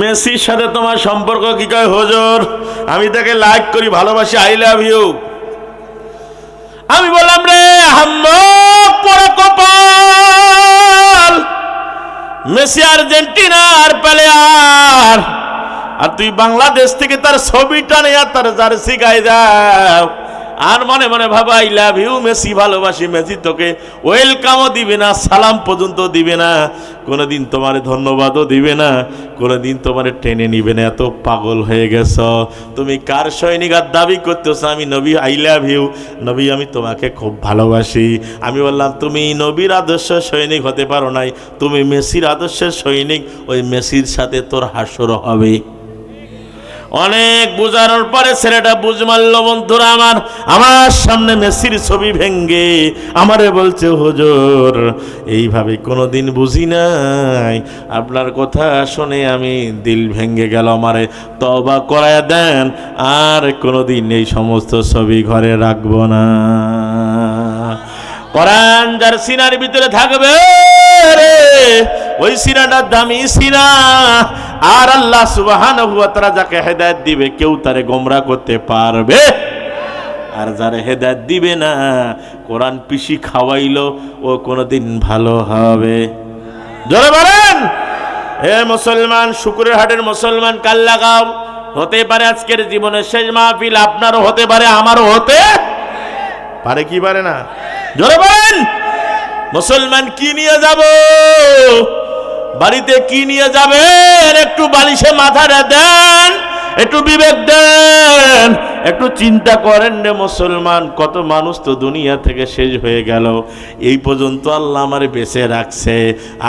মেসির সাথে তোমার সম্পর্ক কি কয়, হুজুর? আমি তাকে লাইক করি, ভালোবাসি আই লাভ ইউ আমি বললাম, রে পড়া কপাল। মেসি আর্জেন্টিনার প্লেয়ার। আর তুই বাংলাদেশ থেকে তার ছবিটা নিয়ে আর তার জার্সি গায়ে দাও। আর মনে মনে ভাবা আই লাভ ইউ মেসি ভালোবাসি, মেসি তোকে ওয়েলকামও দিবে না, সালাম পর্যন্ত দিবে না। কোনোদিন তোমার ধন্যবাদও দিবে না কোনো দিন তোমার টেনে নিবে না। এত পাগল হয়ে গেছ। তুমি কার সৈনিক আর দাবি করতেছ? আমি নবী আই লাভ ইউ নবী, আমি তোমাকে খুব ভালোবাসি। আমি বললাম, তুমি নবীর আদর্শ সৈনিক হতে পারো নাই। তুমি মেসির আদর্শের সৈনিক, ওই মেসির সাথে তোর হাসর হবে। অনেক বোঝানোর পরে ছেলেটা বুঝ মারল, বন্ধুরা আমার আমার সামনে মেসির ছবি ভেঙ্গে আমারে বলছে, হুজুর, এইভাবে কোনোদিন বুঝি নাই। আপনার কথা শুনে আমি দিল ভেঙ্গে গেল আমারে। তবা করায় দেন, আর কোনোদিন এই সমস্ত ছবি ঘরে রাখব না। কোরআন যার সিনার ভিতরে থাকবে রে ওই সিনাটার দামি সিনা আর আল্লাহ সুবহানাহু ওয়া তাআলা যাকে হেদায়েত দিবে, কেউ তারে গোমরা করতে পারবে। আর যারে হেদায়েত দিবে না, কোরআন পিসি খাওয়াইলো, ও কোনোদিন ভালো হবে। জোরে বলেন, হে মুসলমান, শুকুরের হাটের মুসলমান, কাল লাগাও। হতে পারে আজকের জীবনের শেষ মাহফিল, আপনারও হতে পারে, আমারও হতে পারে, কি পারে না? জোরে বলেন, মুসলমান কি নিয়ে যাব? বাড়িতে কি নিয়ে যাবেন? একটু বালিশে মাথাটা দেন, একটু বিবেক দেন, একটু চিন্তা করেন রে মুসলমান, কত মানুষ তো দুনিয়া থেকে শেষ হয়ে গেল। এই পর্যন্ত আল্লাহ আমার বেঁচে রাখছে।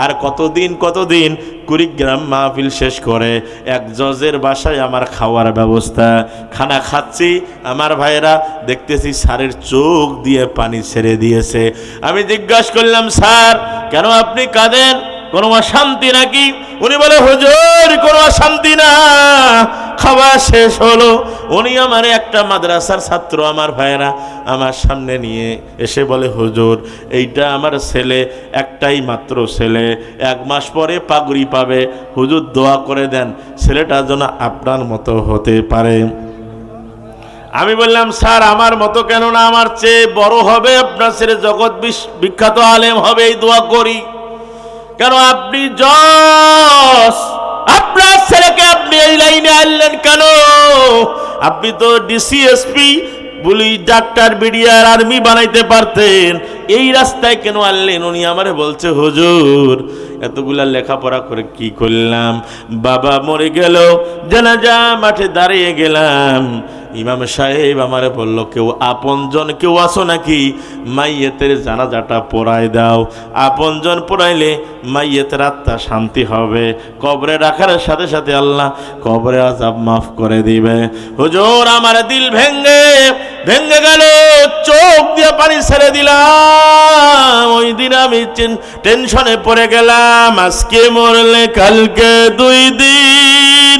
আর কতদিন কতদিন? কুড়িগ্রাম মাহফিল শেষ করে এক জজের বাসায় আমার খাওয়ার ব্যবস্থা। খানা খাচ্ছি, আমার ভাইয়েরা দেখতেছি স্যারের চোখ দিয়ে পানি ছেড়ে দিয়েছে। আমি জিজ্ঞাসা করলাম, স্যার, কেন আপনি কাঁদেন? কোনো অশান্তি নাকি? উনি বলে, হুজুর, কোনো অশান্তি না। খাওয়া শেষ হলো। উনি আমার একটা মাদ্রাসার ছাত্র, আমার ভাইয়েরা, আমার সামনে নিয়ে এসে বলে, হুজুর, এইটা আমার ছেলে, একটাই মাত্র ছেলে। এক মাস পরে পাগড়ি পাবে। হুজুর, দোয়া করে দেন। ছেলেটা যেন আপনার মতো হতে পারে। আমি বললাম, স্যার, আমার মতো কেন না আমার চেয়ে বড় হবে। আপনার ছেলে জগৎ বিখ্যাত আলেম হবে, এই দোয়া করি। কেন আপনি জস? আপনার ছেলেকে আপনি এই লাইনে আনলেন কেন? আপনি তো DC SP police, doctor BDR army বানাইতে পারতেন। এই রাস্তায় কেন আনলেন? উনি আমারে বলছে, হুজুর, এতগুলা লেখাপড়া করে কি করলাম? বাবা মরে গেল, জানাজা মাঠে দাঁড়িয়ে গেলাম। ইমাম সাহেব আমারে বলল, কেউ আপনজন কেউ আসো নাকি? মাইয়েতের জানাজাটা পড়ায় দাও। আপনজন পড়াইলে মাইয়েতের আত্মা শান্তি হবে। কবরে রাখার সাথে সাথে আল্লাহ কবরে আজাব মাফ করে দিবে। হুজুর, আমার দিল ভেঙ্গে ভেঙ্গে গেল, চোখ দিয়ে পানি ছেড়ে দিলাম। ওই দিন আমি টেনশনে পড়ে গেলাম। আজকে মরলে কালকে দুই দিন।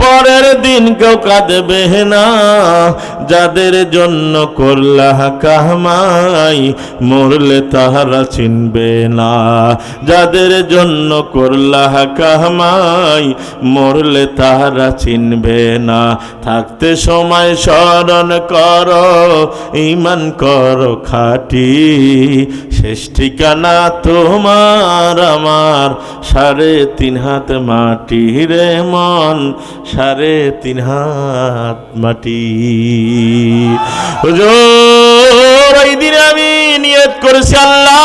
পরের দিন কেউ কাঁদবে না। যাদের জন্য করলা কামাই মরলে তাহারা চিনবে না। যাদের জন্য করলা কামাই মরলে তাহারা চিনবে না। থাকতে সময় স্মরণ করো ইমান কর খাটি। শেষ ঠিকানা তোমার, আমার সাড়ে তিন হাত মাটি রে মন, সাড়ে তিন হাত মাটি। ওই দিন আমি নিয়ত করেছি আল্লাহ।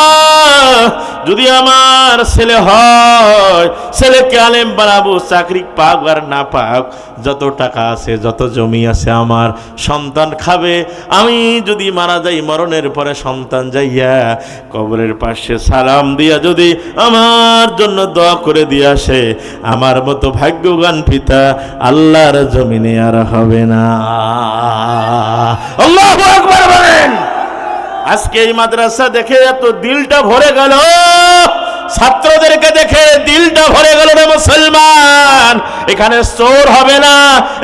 যদি আমার ছেলে হয়, ছেলেকে আলেম বানাবো, চাকরি পাক আর না পাক, যত টাকা আছে, যত জমি আছে আমার, সন্তান খাবে। আমি যদি মারা যাই, মরণের পরে সন্তান যাইয়া কবরের পাশে সালাম দিয়া যদি আমার জন্য দোয়া করে দিয়ে আসে, আমার মতো ভাগ্যবান পিতা আল্লাহর জমিনে আর হবে না। আজকে এই মাদ্রাসা দেখে এত দিলটা ভরে গেল। ছাত্রদেরকে দেখে দিলটা ভরে গেল না মুসলমান। এখানে চোর হবে না,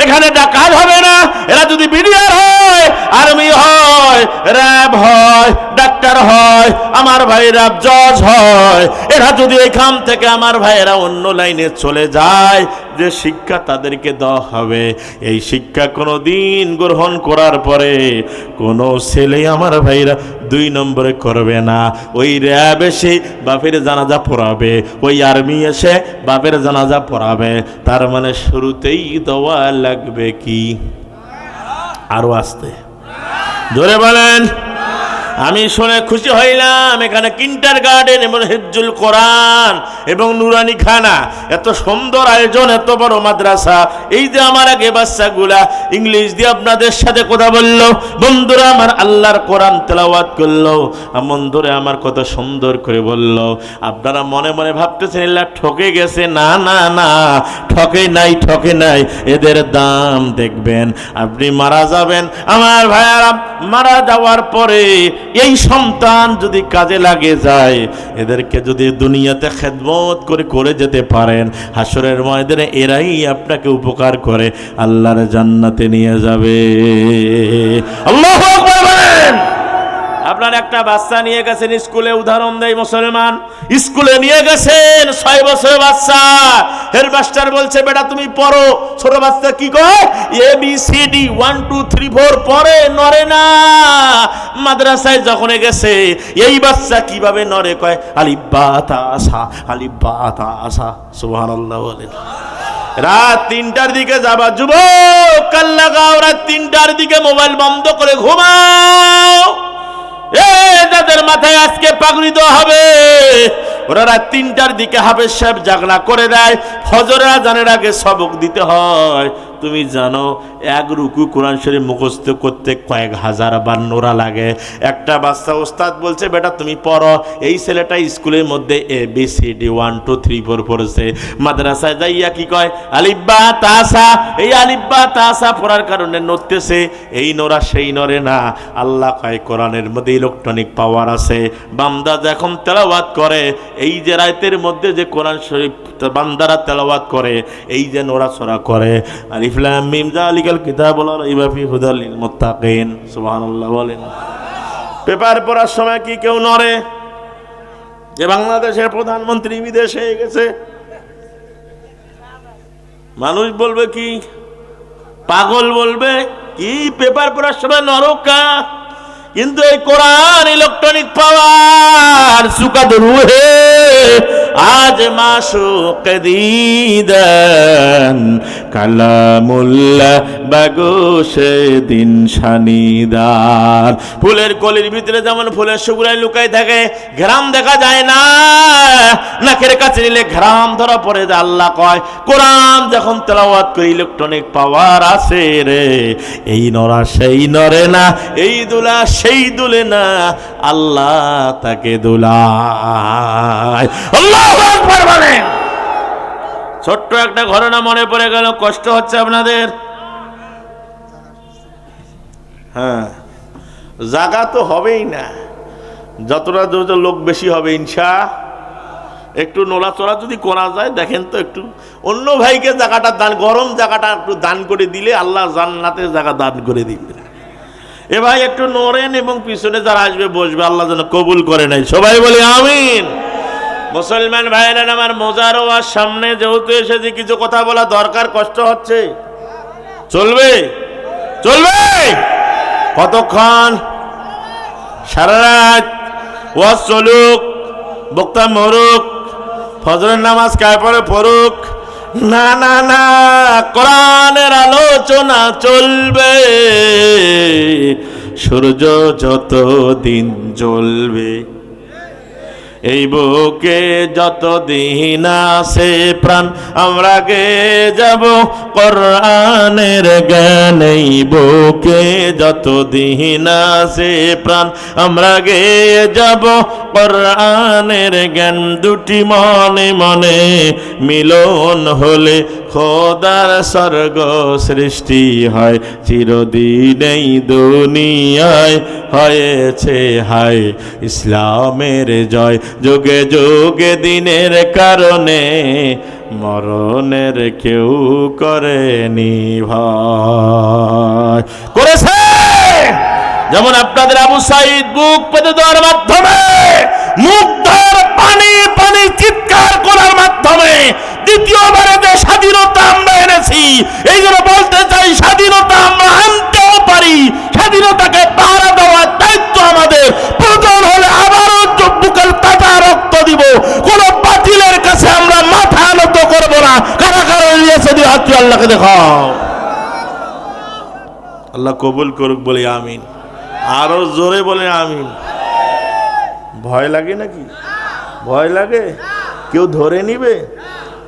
এখানে ডাকাত হবে না, এরা যদি বিডিআর হয়, আর্মি হয়, র্যাব হয়, ডাক্তার হয়, আমার ভাইরা জজ হয়, এরা যদি এখান থেকে আমার ভাইয়েরা অন্য লাইনে চলে যায় যে শিক্ষা তাদেরকে দেওয়া হবে। এই শিক্ষা কোনো দিন গ্রহণ করার পরে কোনো ছেলে আমার ভাইরা দুই নম্বরে করবে না। ওই র্যাব এসে বাপের জানাজা পড়াবে, ওই আর্মি এসে বাপের জানাজা পড়াবে। তার মানে শুরুতেই দেওয়া লাগবে কি? আরও আসতে। ধরে বলেন। আমি শুনে খুশি হইলাম, এখানে কিন্টার গার্ডেন এবং হিজুল কোরআন এবং নুরানি খানা। এত সুন্দর আয়োজন, এত বড় মাদ্রাসা। এই যে আমার আগে বাচ্চাগুলা, ইংলিশ দিয়ে আপনাদের সাথে কথা বলল, বন্ধুরা আমার আল্লাহর কোরআন তেলাওয়াত করল আমন ধরে আমার কত সুন্দর করে বলল। আপনারা মনে মনে ভাবতেছেন এলা ঠকে গেছে? না না না, ঠকে নাই ঠকে নাই, এদের দাম দেখবেন। আপনি মারা যাবেন। আমার ভাইয়ারা, মারা যাওয়ার পরে এই সন্তান যদি কাজে লাগে যায়, এদেরকে যদি দুনিয়াতে খেদমত করে করে যেতে পারেন হাসরের ময়দানে এরাই আপনাকে উপকার করে, আল্লাহর জান্নাতে নিয়ে যাবে। আল্লাহু আপনার একটা বাচ্চা নিয়ে গেছেন স্কুলে, উদাহরণ দেয় মুসলমান। স্কুলে নিয়ে গেছেন ছয় বছরের বাচ্চা। হেডমাস্টার বলছে, বেটা, তুমি পড়ো। ছোট বাচ্চা কি কয়? A B C D one two three four পরে নরে না। মাদ্রাসায় যখন গেছে, এই বাচ্চা কীভাবে নরে কয়? আলিব্বা তাসা আলিব্বা তাসা সুবহানাল্লাহ বলেন। রাত তিনটার দিকে যাবা, যুবক, কাল লাগাও, রাত তিনটার দিকে মোবাইল বন্ধ করে ঘুমাও। যাদের মাথায় আজকে পাগড়ি দেওয়া হবে। ওরা তিনটার দিকে হাফেজ সাহেব জাগনা করে দেয়। ফজর আজানের আগে সবক দিতে হয়। তুমি জানো, এক রুকু কোরআন শরীফ মুখস্থ করতে কয়েক হাজার বার নোরা লাগে। একটা বাচ্চা ওস্তাদ বলছে, বেটা, তুমি পড়ো। এই ছেলেটা স্কুলের মধ্যে A B C D one two three four পড়েছে। মাদ্রাসায় যাইয়া কি কয়, আলিব্বা, তাসা। এই আলিব্বা, তাসা পড়ার কারণে নড়তেছে। এই নোরা সেই নরে না। আল্লাহ কয়, কোরআনের মধ্যে ইলেকট্রনিক পাওয়ার আছে। বান্দা যখন তেলাওয়াত করে, এই যে রায়তের মধ্যে যে কোরআন শরীফ বান্দারা তেলাওয়াত করে, এই যে নোরা নোড়াচড়া করে বলেন। পেপার পড়ার সময় কি কেউ নড়ে? যে বাংলাদেশের প্রধানমন্ত্রী বিদেশে গেছে। মানুষ বলবে কি? পাগল বলবে? কি পেপার পড়ার সময় নরকা কিন্তু এই কোরআন, ইলেকট্রনিক পাওয়ার সুকাদ রুহে। আজ মাসুক দিদান কালামুল্লাহ বাগোশে দিন শানিদার ফুলের কলির ভিতরে যেমন ফুলের সুগুলাই লুকাই থাকে, ঘ্রাম দেখা যায় না। নাকের কাছে নিলে ঘ্রাম ধরা পড়ে যে আল্লাহ কয়, কোরআন যখন তেলাওয়াত করে ইলেকট্রনিক পাওয়ার আছে রে, এই নরা সেই নরে না, এই দুলা সেই দুলে না, আল্লাহ তাকে দুলায়। আল্লাহু বলেন। ছোট্ট একটা ঘটনা মনে পড়ে গেল, কষ্ট হচ্ছে আপনাদের? হ্যাঁ জাগা তো হবেই না। যতটা যত লোক বেশি হবে, ইনশা, একটু নোলাচড়া যদি করা যায়, দেখেন তো একটু অন্য ভাইকে জায়গাটা দান, গরম জায়গাটা একটু দান করে দিলে আল্লাহ জান্নাতের জায়গা দান করে দিবে। এ ভাই একটু নড়েন এবং পিছনে যারা আসবে বসবে, আল্লাহ যেন কবুল করে নাই সবাই বলে, আমিন। মুসলমান ভাইরা আমার মোজার ওয়ার সামনে যেহেতু এসেছি, কিছু কথা বলা দরকার, কষ্ট হচ্ছে। চলবে? চলবে? কতক্ষণ? সারা রাত ওয়াজ চলুক বক্তা মরুক, ফজরের নামাজ কায় পরে পড়ুক? না না না, কোরআনের আলোচনা চলবে। সূর্য যত দিন জ্বলবে। এই বুকে যত দিন আছে প্রাণ, আমরা গে যাব কোরআনের জ্ঞান। এই বুকে যত দিন আছে প্রাণ, আমরা গে যাব কোরআনের জ্ঞান। দুটি মনে মনে মিলন হলে খোদার স্বর্গ সৃষ্টি হয় চিরদিন এই দুনিয়ায় হয়েছে হায়। ইসলামের জয় যুগে যুগে দিনের কারণে মরণের কেউ করেনি ভয়। করেছে! যেমন আপনাদের আবু সাইদ বুক পেতে দেওয়ার মাধ্যমে, মুগ্ধর পানি পানি চিৎকার করার মাধ্যমে দ্বিতীয়বারে যে স্বাধীনতা আমরা এনেছি, এই জন্য বলতে চাই স্বাধীনতা আমরা আনতেও পারি। স্বাধীনতাকে পাহারা দেওয়ার দায়িত্ব আমাদের। প্রয়োজন হলে আবারও বুকের তাজা রক্ত দিব। কোন বাতিলের কাছে আমরা মাথা নত করব না। কারা কারা নিয়েছে দিয়ে হাত আল্লাহকে দেখাও। আল্লাহ কবুল করুক বলে আমিন। আরও জোরে বলে আমিন। ভয় লাগে নাকি? ভয় লাগে? কেউ ধরে নিবে?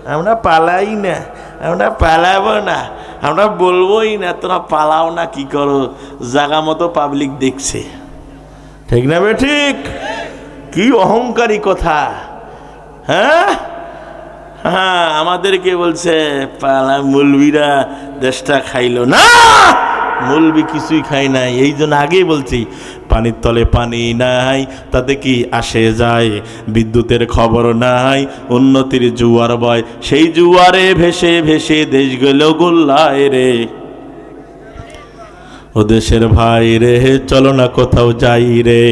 আমরা পালাই না, আমরা পালাবো না, আমরা বলবোই না, তোরা পালাও না, কি করো? জাগা মতো পাবলিক দেখছে। ঠিক না বে ঠিক? কি অহংকারী কথা। হ্যাঁ? হ্যাঁ আমাদেরকে বলছে, পালা, মুলবিরা, দেশটা খাইল না! মুলবি কিছুই খাই নাই। এই জন্য আগেই বলছি, পানির তলে পানি নাই, তাতে কি আসে যায়? বিদ্যুতের খবর নাই, উন্নতির জুয়ার বয় সেই জুয়ারে ভেসে ভেসে দেশ গেল গোল্লায় রে। ও দেশের ভাই রে, চলো না কোথাও যাই রে।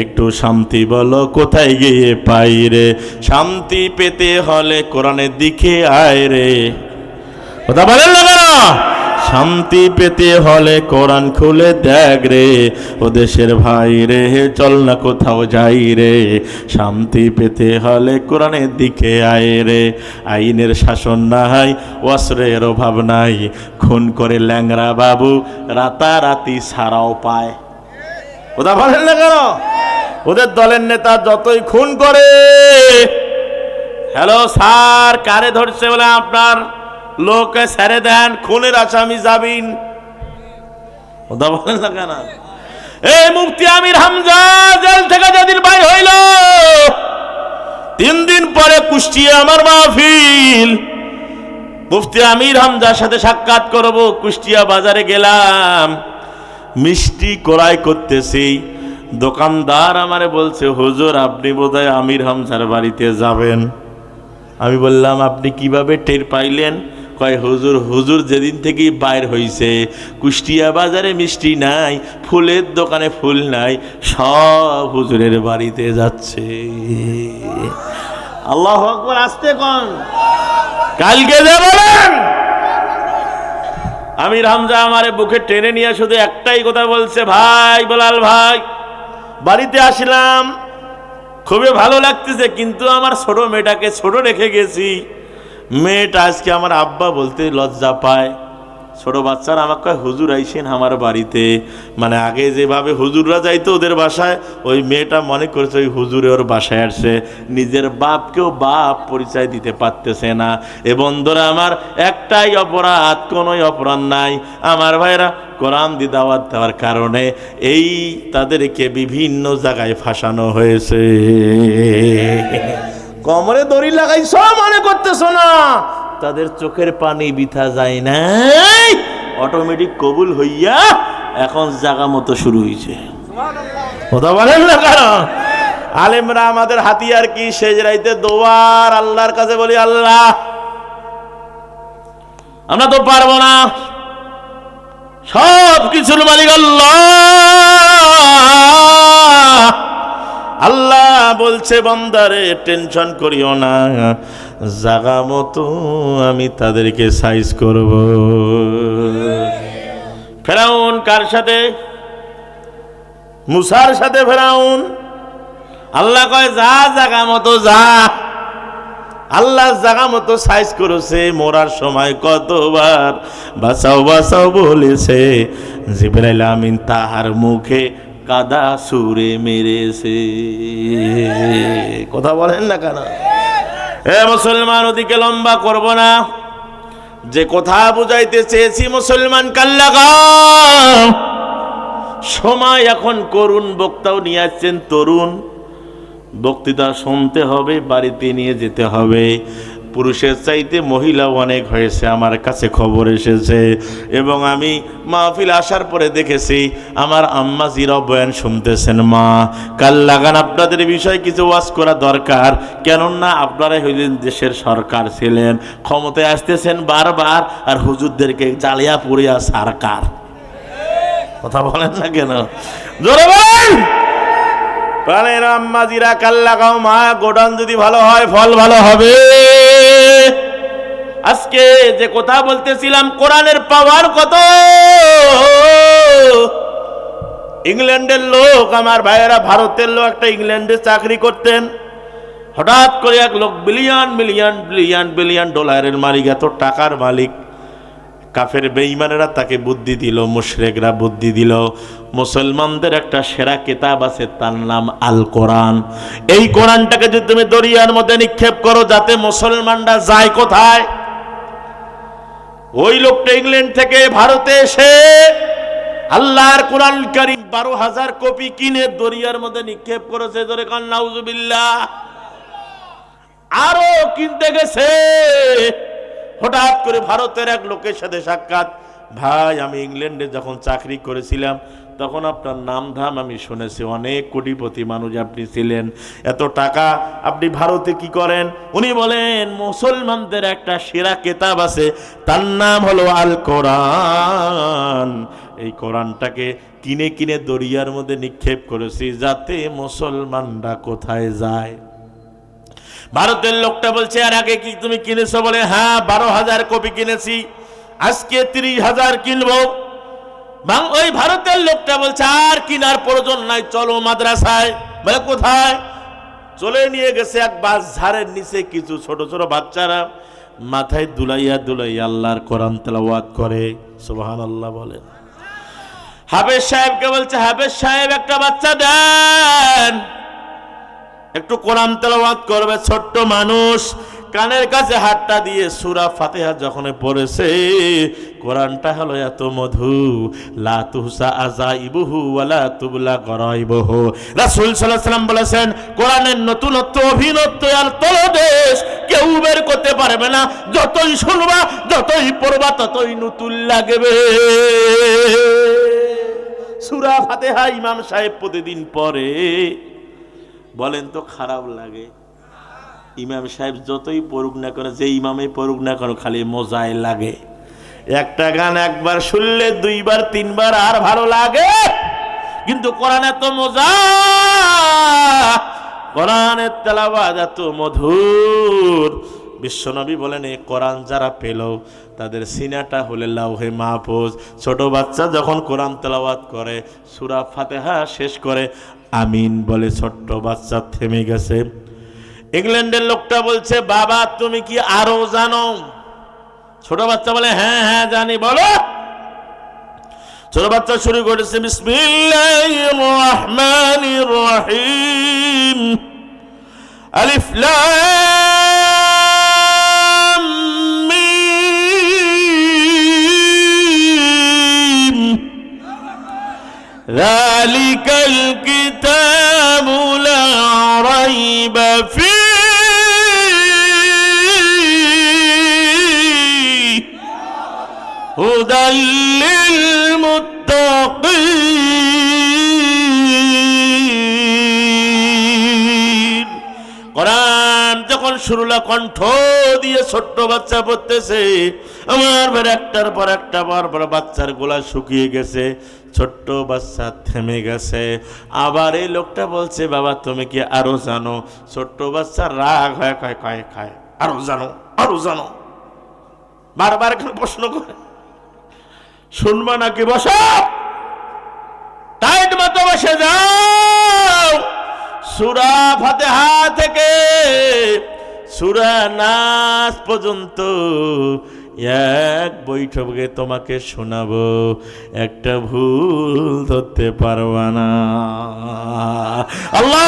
একটু শান্তি বলো, কোথায় গিয়ে পাই রে? শান্তি পেতে হলে কোরআনের দিকে আয় রে। কথা বলেন না শান্তি পেতে হলে কোরআন খুলে দেখ রে। ও দেশের ভাই রে, চল না কোথাও যাই রে। শান্তি পেতে হলে কোরআনের দিকে আয় রে। আইনের শাসন নাই, অস্ত্রের অভাব নাই। খুন করে ল্যাংরা বাবু, রাতারাতি সারাও পায়। ওটা বলেন না কেন? ওদের দলের নেতা যতই খুন করে, হ্যালো স্যার, কারে ধরছে বলে আপনার? লোককে ছেড়ে দেন, খুনের আসামি যাবিন ওটা বলেন না কেন? এই মুফতি আমির হামজা জেল থেকে যেদিন বাইর হইল, তিন দিন পরে কুষ্টিয়া আমার মাহফিল। মুফতি আমির হামজার সাথে সাক্ষাৎ করব, কুষ্টিয়া বাজারে গেলাম। মিষ্টি ক্রয় করতেছি। দোকানদার আমারে বলছে, হুজুর, আপনি বোধহয় আমির হামজার বাড়িতে যাবেন। আমি বললাম, আপনি কীভাবে টের পাইলেন? কয়, হুজুর হুজুর যেদিন থেকেই বাইর হইছে, কুষ্টিয়া বাজারে মিষ্টি নাই, ফুলের দোকানে ফুল নাই, সব হুজুরের বাড়িতে যাচ্ছে। আল্লাহ আকবর, আসতে কন। কালকে যে বলেন। আমির হামজা আমারে বুকে টেনে নিয়ে শুধু একটাই কথা বলছে, ভাই, বলাল ভাই, বাড়িতে আসলাম। খুবই ভালো লাগতেছে, কিন্তু আমার ছোট মেয়েটাকে ছোট রেখে গেছি। মেয়েটা আজকে আমার আব্বা বলতে লজ্জা পায়। ছোট বাচ্চারা আমাকে কয়, হুজুর আইসেন আমার বাড়িতে। মানে আগে যেভাবে হুজুররা যাইতো ওদের বাসায়, ওই মেয়েটা মনে করছে ওই হুজুরে ওর বাসায় আসছে। নিজের বাপকেও বাপ পরিচয় দিতে পারতেছে না। এ বন্ধুরা আমার একটাই অপরাধ, কোনোই অপরাধ নাই। আমার ভাইরা কোরআন দি দাওয়াত দেওয়ার কারণে এই তাদেরকে বিভিন্ন জায়গায় ফাঁসানো হয়েছে। কমরে দড়ি লাগাইছ মনে করতেছ না? তাদের চোখের পানি বিথা যায় নাই। অটোমেটিক কবুল হইয়া এখন জাগা মতো শুরু হয়েছে কথা বলেন না কারণ আলেমরা আমাদের হাতিয়ার কি? শেষ রাইতে দোয়ার আল্লাহর কাছে বলি, আল্লাহ, আমরা তো পারব না। সব কিছুর মালিক আল্লাহ। আল্লাহ বলছে, বন্দারে, টেনশন করিও না। জাগা মতো আমি তাদেরকে সাইজ করব। ফেরাউন কার সাথে? মুসার সাথে ফেরাউন। আল্লাহ কয়, যা জাগা মতো যা। আল্লাহ জাগা মতো সাইজ করেছে, মরার সময় কতবার বাঁচাও বাঁচাও বলেছে। জিবরাইল আমিন তাহার মুখে কাদা সুরে মেরেছে কথা বলেন না কেন? এ মুসলমান, ওদিকে লম্বা করব না। যে কথা বুঝাইতে চেয়েছি মুসলমান কাল্লাগা সময় এখন করুন বক্তাও নিয়ে আসছেন তরুণ। বক্তৃতা শুনতে হবে, বাড়িতে নিয়ে যেতে হবে। পুরুষের চাইতে মহিলা অনেক হয়েছে, আমার কাছে খবর এসেছে। এবং আমি মাহফিল আসার পরে দেখেছি, আমার আম্মা জিরা বয়ান শুনতেছেন, মা। কাল লাগান আপনাদের বিষয়ে কিছু ওয়াজ করা দরকার। কেননা আপনারা হইলেন দেশের সরকার ছিলেন, ক্ষমতায় আসতেছেন বারবার, আর হুজুরদেরকে জালিয়া পুরিয়া সরকার। কথা বলেন না কেন? জোরে বলেন! প্রাণের আম্মাজিরা কাল্লা গাও মা। গোডান যদি ভালো হয়, ফল ভালো হবে। আজকে যে কথা বলতেছিলাম, কোরআনের পাওয়ার কত? ইংল্যান্ডের লোক, আমার ভাইয়েরা, ভারতের লোক একটা ইংল্যান্ডে চাকরি করতেন। হঠাৎ করে এক লোক বিলিয়ন মিলিয়ন বিলিয়ন বিলিয়ন ডলারের মালিক, এত টাকার মালিক, কাফের বেঈমানেরা তাকে বুদ্ধি দিল, মুশরেকরা বুদ্ধি দিল। মুসলমানদের একটা সেরা কেতাব আছে, তার নাম আল কোরআন। এই কোরআনটাকে যদি তুমি দরিয়ার মধ্যে নিক্ষেপ করো, যাতে মুসলমানরা যায় কোথায়? ওই লোকটা ইংল্যান্ড থেকে ভারতে এসে আল্লাহর কোরআন কারিম বারো হাজার কপি কিনে দরিয়ার মধ্যে নিক্ষেপ করেছে ধরে কান, নাউজুবিল্লাহ। আরও কিনতে গেছে। হঠাৎ করে ভারতের এক লোকের সাথে সাক্ষাৎ। ভাই, আমি ইংল্যান্ডে যখন চাকরি করেছিলাম তখন আপনার নাম ধাম আমি শুনেছি, অনেক কোটিপতি মানুষ আপনি ছিলেন, এত টাকা আপনি ভারতে কি করেন? উনি বলেন, মুসলমানদের একটা সেরা কেতাব আছে, তার নাম হলো আল কোরআন। এই কোরআনটাকে কিনে কিনে দরিয়ার মধ্যে নিক্ষেপ করেছি, যাতে মুসলমানরা কোথায় যায়। ভারতের লোকটা বলছে, আর আগে কি তুমি কিনেছো? বলে হ্যাঁ বারো হাজার কপি কিনেছি, আজকে তিরিশ হাজার কিনবো। ওই ভারতের লোকটা বলছে, আর কিনার প্রয়োজন নাই, চলো মাদ্রাসায়। বলে, কোথায়? চলে নিয়ে গেছে এক বাস ঝাড়ের নিচে কিছু ছোট ছোট বাচ্চারা, মাথায় দুলাইয়া দুলাইয়া আল্লাহর কোরআন তেলাওয়াত করে। সুবহান আল্লাহ বলেন। হাফেজ সাহেবকে বলছে হাফেজ সাহেব, একটা বাচ্চা দেন। একটু কোরআন তেলাওয়াত করবে, ছোট্ট মানুষ। কানের কাছে হাতটা দিয়ে সুরা ফাতেহা যখন পড়েছে, কোরআনটা হলো এত মধু, লা তুহসা আজাইবুহু ওয়ালা তুবলা গরাইবহু। রাসূল সাল্লাল্লাহু বলেছেন, কোরআনের নতুনত্ব, অভিনত্ব আর তলদেশ কেউ বের করতে পারবে না। যতই শুনবা, যতই পড়বা, ততই নতুন লাগবে। সুরা ফাতেহা ইমাম সাহেব প্রতিদিন পড়ে। বলেন তো খারাপ লাগে। ইমাম সাহেব যতই পড়ুক না কেন, যে ইমামে পড়ুক না কেন, খালি মজায় লাগে। একটা গান একবার শুনলে, দুইবার, তিনবার আর ভালো লাগে। কিন্তু কোরআন এত মজা, কোরআনের তেলাবাদ এত মধুর। বিশ্বনবী বলেন এই কোরআন যারা পেল, তাদের সিনাটা হলে লাউহে মাহফুজ। ছোট বাচ্চা যখন কোরআন তেলাওয়াত করে, সুরা ফাতেহা শেষ করে, আমিন বলে ছোট্ট বাচ্চা থেমে গেছে। ইংল্যান্ডের লোকটা বলছে বাবা তুমি কি আরো জানো ছোট বাচ্চা বলে হ্যাঁ হ্যাঁ জানি বলো ছোট বাচ্চা শুরু করেছে বিসমিল্লাহির রহমানির রহিম আলিফ লাম মিম ذلك الكتاب للمتقين কোরআন যখন শুরুলা কণ্ঠ দিয়ে ছোট্ট বাচ্চা পড়তেছে আমার পর একটার পর একটা পর পর বাচ্চার গোলা শুকিয়ে গেছে ছোট্ট বাচ্চা থেমে গেছে আবার এই লোকটা বলছে বাবা তুমি কি আরো জানো ছোট্ট বাচ্চা রাগ হয় কয় কয় খায় আরো জানো আরো জানো বারবার এখানে প্রশ্ন করে শুনবা নাকি বসো? টাইট মতো বসে যাও। সুরা ফাতেহা থেকে সুরা নাচ পর্যন্ত এক বৈঠকে তোমাকে শোনাবো। একটা ভুল ধরতে পারবা না। আল্লাহ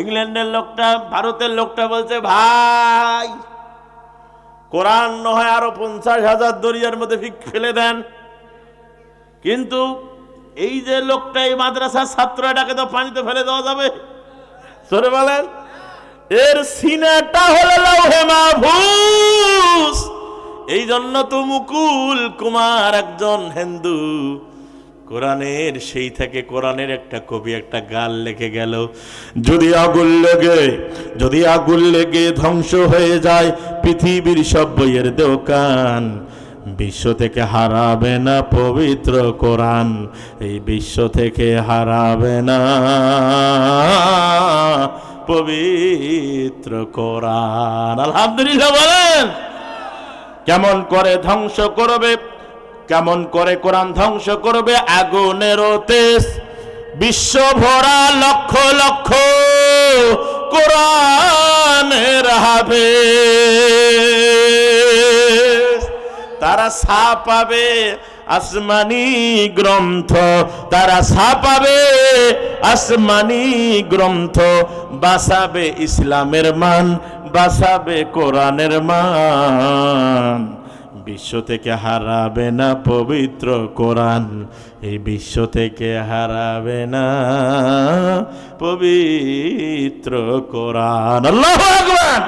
ইংল্যান্ডের লোকটা, ভারতের লোকটা বলছে, ভাই কোরআন নয়, আরও পঞ্চাশ হাজার দরিয়ার মধ্যে ফেলে দেন। কিন্তু এই যে লোকটা এই মাদ্রাসার ছাত্র এটাকে তো পানিতে ফেলে দেওয়া যাবে। সরে বলেন। এর সিনাটা হলো লৌহে মাহফুজ। এই জন্য তো মুকুল কুমার একজন হিন্দু। কোরআনের, সেই থেকে কোরআনের একটা কবি, একটা গাল লেগে গেল। যদি আগুন লেগে, যদি আগুন লেগে ধ্বংস হয়ে যায় পৃথিবীর সব বইয়ের দোকান, বিশ্ব থেকে হারাবে না পবিত্র কোরআন, এই বিশ্ব থেকে হারাবে না পবিত্র কোরআন। আলহামদুলিল্লাহ বলেন। কেমন করে ধ্বংস করবে কেমন করে কোরআন ধ্বংস করবে আগুনের তেজ? বিশ্ব ভরা লক্ষ লক্ষ কোরআনের হবে তারা সা পাবে আসমানি গ্রন্থ, তারা সা পাবে আসমানি গ্রন্থ। বাসাবে ইসলামের মান বাসাবে কোরআনের মান। বিশ্ব থেকে হারাবে না পবিত্র কোরআন। এই বিশ্ব থেকে হারাবে না পবিত্র কোরআন। আল্লাহ আকবার!